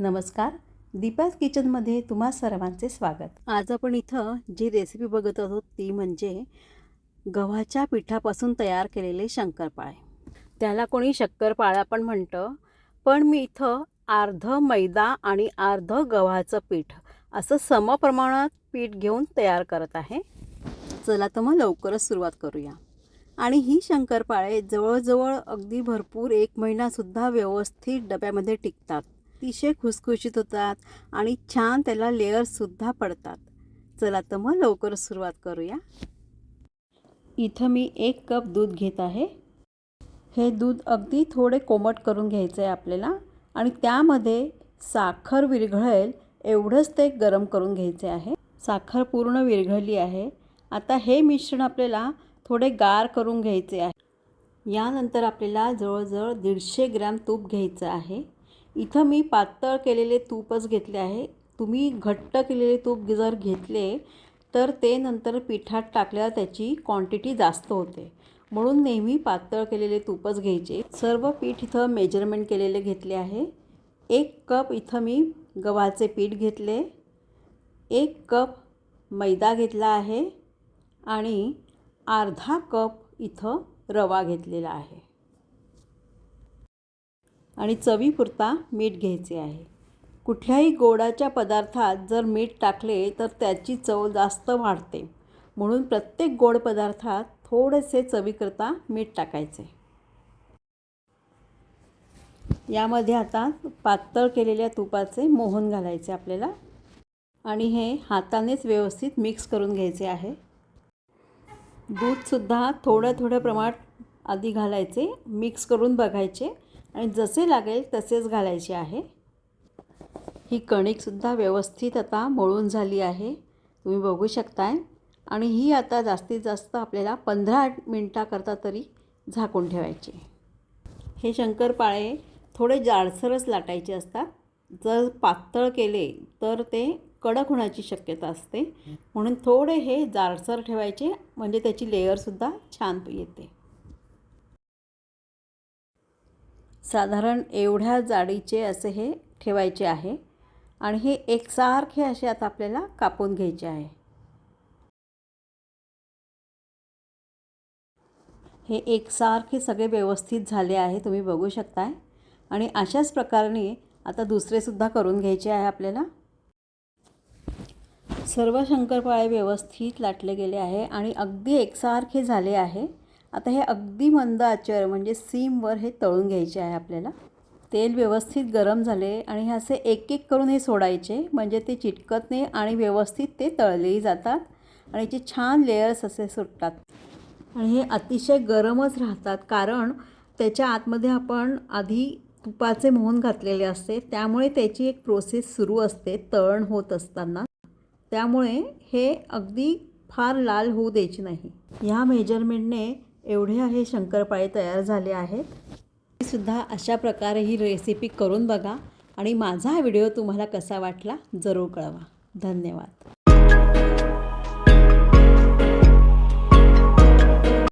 नमस्कार. दीपास किचनमध्ये तुम्हा सर्वांचे स्वागत. आज आपण इथं जी रेसिपी बघत आहोत ती म्हणजे गव्हाच्या पिठापासून तयार केलेले शंकरपाळे. त्याला कोणी शक्करपाळा पण म्हणतं पण मी इथं अर्ध मैदा आणि अर्ध गव्हाचं पीठ असं समप्रमाणात पीठ घेऊन तयार करत आहे. चला तर मग लवकरच सुरुवात करूया. आणि ही शंकरपाळे जवळजवळ अगदी भरपूर एक महिनासुद्धा व्यवस्थित डब्यामध्ये टिकतात. अतिशय खुसखुशीत होतात आणि छान त्याला लेअर्ससुद्धा पडतात. चला तर मग लवकर सुरुवात करूया. इथं मी एक कप दूध घेत आहे. हे दूध अगदी थोडे कोमट करून घ्यायचं आहे आपल्याला आणि त्यामध्ये साखर विरघळेल एवढंच ते गरम करून घ्यायचे आहे. साखर पूर्ण विरघळली आहे. आता हे मिश्रण आपल्याला थोडे गार करून घ्यायचे आहे. यानंतर आपल्याला जवळजवळ दीडशे ग्रॅम तूप घ्यायचं आहे. इथं मी पातळ केलेले तूपच घेतले आहे. तुम्ही घट्ट केलेले तूप जर घेतले तर ते नंतर पिठात टाकल्यावर त्याची क्वांटिटी जास्त होते. म्हणून नेहमी पातळ केलेले तूपच घ्यायचे. सर्व पीठ इथं मेजरमेंट केलेले घेतले आहे. एक कप इथं मी गव्हाचे पीठ घेतले. एक कप मैदा घेतला आहे. आणि अर्धा कप इथं रवा घेतलेला आहे. आणि चवीपुरता मीठ घ्यायचे आहे. कुठल्याही गोडाच्या पदार्थात जर मीठ टाकले तर त्याची चव जास्त वाढते. म्हणून प्रत्येक गोड पदार्थात थोडेसे चवीकरता मीठ टाकायचे. यामध्ये आता पातळ केलेल्या तुपाचे मोहन घालायचे आपल्याला. आणि हे हातानेच व्यवस्थित मिक्स करून घ्यायचे आहे. दूधसुद्धा थोडं थोडं प्रमाणात आधी घालायचे मिक्स करून बघायचे. आणि जसे लागेल तसेच घालायचे आहे. ही कणिकसुद्धा व्यवस्थित आता मळून झाली आहे. तुम्ही बघू शकताय. आणि ही आता जास्तीत जास्त आपल्याला पंधरा मिनटाकरता तरी झाकून ठेवायचे. हे शंकरपाळे थोडे जाडसरच लाटायचे असतात. जर पातळ केले तर ते कडक होण्याची शक्यता असते. म्हणून थोडे हे जाडसर ठेवायचे. म्हणजे त्याची लेअरसुद्धा छान येते. साधारण एवढ्या जाडीचे असे हे ठेवायचे आहे. आणि हे एकसारखे असे आता आपल्याला कापून घ्यायचे आहे. हे एकसारखे सगळे व्यवस्थित झाले आहे तुम्ही बघू शकताय. आणि अशाच प्रकारे आता दुसरेसुद्धा करून घ्यायचे आहे आपल्याला. सर्व शंकरपाळे व्यवस्थित लाटले गेले आहे आणि अगदी एकसारखे झाले आहे. आता हे अगदी मंद आचर म्हणजे सीमवर हे तळून घ्यायचे आहे आपल्याला. तेल व्यवस्थित गरम झाले आणि हे असे एक एक करून हे सोडायचे म्हणजे ते चिटकत नाही आणि व्यवस्थित ते तळलेही जातात आणि याचे छान लेयर्स असे सुटतात. आणि हे अतिशय गरमच राहतात कारण त्याच्या आतमध्ये आपण आधी तुपाचे मोहन घातलेले असते त्यामुळे त्याची एक प्रोसेस सुरू असते तळण होत असताना. त्यामुळे हे अगदी फार लाल होऊ द्यायची नाही. ह्या मेजरमेंटने एवढे हे शंकरपाळे तयार झाले आहेत. सुद्धा अशा प्रकारे ही रेसिपी करून बघा आणि माझा हा व्हिडिओ तुम्हाला कसा वाटला जरूर कळवा. धन्यवाद.